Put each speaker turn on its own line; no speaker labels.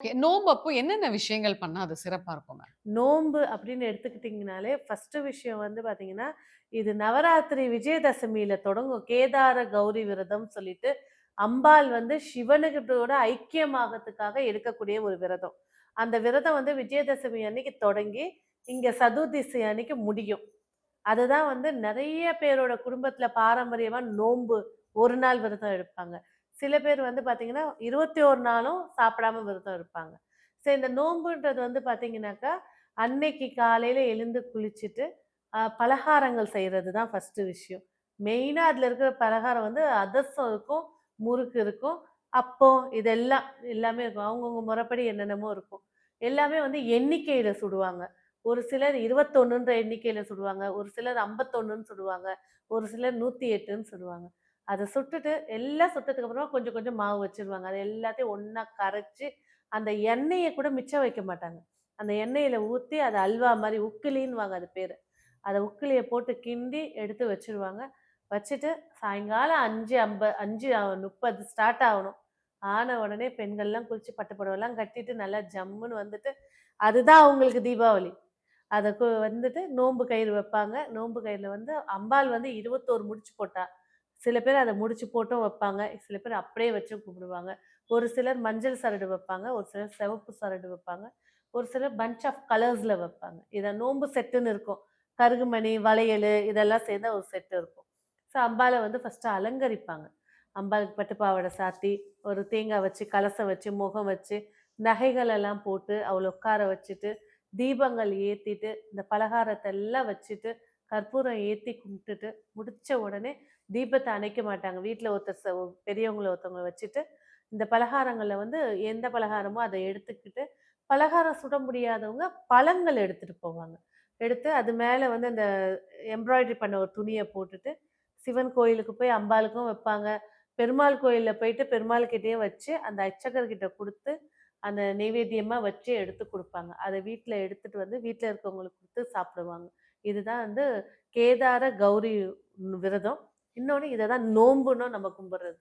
Okay. நோம்பு அப்போ என்னென்ன விஷயங்கள் பண்ணால் அது சிறப்பாக இருக்குங்க?
நோம்பு அப்படின்னு எடுத்துக்கிட்டிங்கனாலே, ஃபஸ்ட்டு விஷயம் வந்து பார்த்தீங்கன்னா, இது நவராத்திரி விஜயதசமியில் தொடங்கும். கேதார கௌரி விரதம் சொல்லிட்டு, அம்பாள் வந்து சிவனுக்கிட்டோட ஐக்கியமாகத்துக்காக எடுக்கக்கூடிய ஒரு விரதம். அந்த விரதம் வந்து விஜயதசமி அன்னைக்கு தொடங்கி, இங்கே சதுர்திசை அன்னைக்கு முடியும். அதுதான் வந்து நிறைய பேரோட குடும்பத்தில் பாரம்பரியமாக நோம்பு ஒரு நாள் விரதம் எடுப்பாங்க. சில பேர் வந்து பார்த்தீங்கன்னா, 21 நாளும் சாப்பிடாம விரதம் இருப்பாங்க. சரி இந்த நோன்புன்றது வந்து பார்த்தீங்கன்னாக்கா, அன்னைக்கு காலையில் எழுந்து குளிச்சுட்டு, பலகாரங்கள் செய்கிறது தான் ஃபஸ்ட்டு விஷயம். மெயினாக அதில் இருக்கிற பலகாரம் வந்து அதிரசம் இருக்கும், முறுக்கு இருக்கும், அப்பம் இதெல்லாம் எல்லாமே இருக்கும். அவங்கவுங்க முறைப்படி என்னென்னமோ இருக்கும். எல்லாமே வந்து எண்ணிக்கையில் சுடுவாங்க. ஒரு சிலர் இருபத்தொன்னுன்ற எண்ணிக்கையில் சுடுவாங்க. ஒரு சிலர் 51ன்னு சுடுவாங்க. ஒரு சிலர் 108ன்னு சுடுவாங்க. அதை சுட்டுட்டு எல்லாம் சுட்டதுக்கு அப்புறமா கொஞ்சம் கொஞ்சம் மாவு வச்சிருவாங்க அது எல்லாத்தையும் ஒன்றா கரைச்சி அந்த எண்ணெயை கூட மிச்சம் வைக்க மாட்டாங்க. அந்த எண்ணெயில் ஊற்றி அதை அல்வா மாதிரி உக்கிலின்னுவாங்க அது பேர் அதை உக்கிலியை போட்டு கிண்டி எடுத்து வச்சுருவாங்க. வச்சுட்டு சாயங்காலம் 5:50 5:30 ஸ்டார்ட் ஆகணும். ஆன உடனே பெண்கள்லாம் குளிச்சு பட்டு கட்டிட்டு நல்லா ஜம்முன்னு வந்துட்டு, அதுதான் அவங்களுக்கு தீபாவளி. அதை கு வந்துட்டு நோன்பு கயிறு வைப்பாங்க. நோன்பு கயிறில் வந்து அம்பாள் வந்து 21 முடிச்சு போட்டா. சில பேர் அதை முடிச்சு போட்டும் வைப்பாங்க. சில பேர் அப்படியே வச்சு கும்பிடுவாங்க. ஒரு சிலர் மஞ்சள் சரடு வைப்பாங்க. ஒரு சிலர் சிவப்பு சரடு வைப்பாங்க. ஒரு சிலர் பஞ்ச் ஆஃப் கலர்ஸில் வைப்பாங்க. இதை நோன்பு செட்டுன்னு இருக்கும். கருகுமணி, வளையல் இதெல்லாம் சேர்ந்த ஒரு செட்டு இருக்கும். ஸோ அம்பாலை வந்து ஃபஸ்ட்டு அலங்கரிப்பாங்க. அம்பாளுக்கு பட்டு பாவாடை சாத்தி, ஒரு தேங்காய் வச்சு, கலசம் வச்சு, முகம் வச்சு, நகைகள் எல்லாம் போட்டு, அவளை உட்கார வச்சுட்டு, தீபங்கள் ஏற்றிட்டு இந்த பலகாரத்தை எல்லாம் வச்சுட்டு, கற்பூரம் ஏற்றி கும்பிட்டுட்டு, முடிச்ச உடனே தீபத்தை அணைக்க மாட்டாங்க. வீட்டில் ஒருத்தர் ச ஒருத்தவங்களை வச்சுட்டு, இந்த பலகாரங்களில் வந்து எந்த பலகாரமோ அதை எடுத்துக்கிட்டு, பலகாரம் சுட முடியாதவங்க பழங்கள் எடுத்துகிட்டு போவாங்க. எடுத்து அது மேலே வந்து அந்த எம்ப்ராய்டரி பண்ண ஒரு துணியை போட்டுட்டு, சிவன் கோயிலுக்கு போய் அம்பாளுக்கும் வைப்பாங்க. பெருமாள் கோயிலில் போயிட்டு பெருமாள் வச்சு, அந்த அச்சகர்கிட்ட கொடுத்து அந்த நெய்வேத்தியமா வச்சு எடுத்து கொடுப்பாங்க அதை வீட்டில் எடுத்துட்டு வந்து வீட்டில் இருக்கவங்களுக்கு கொடுத்து சாப்பிடுவாங்க. இதுதான் வந்து கேதார கௌரி விரதம். இன்னொன்று இதை தான் நோம்புன்னு நம்ம கும்பிட்றது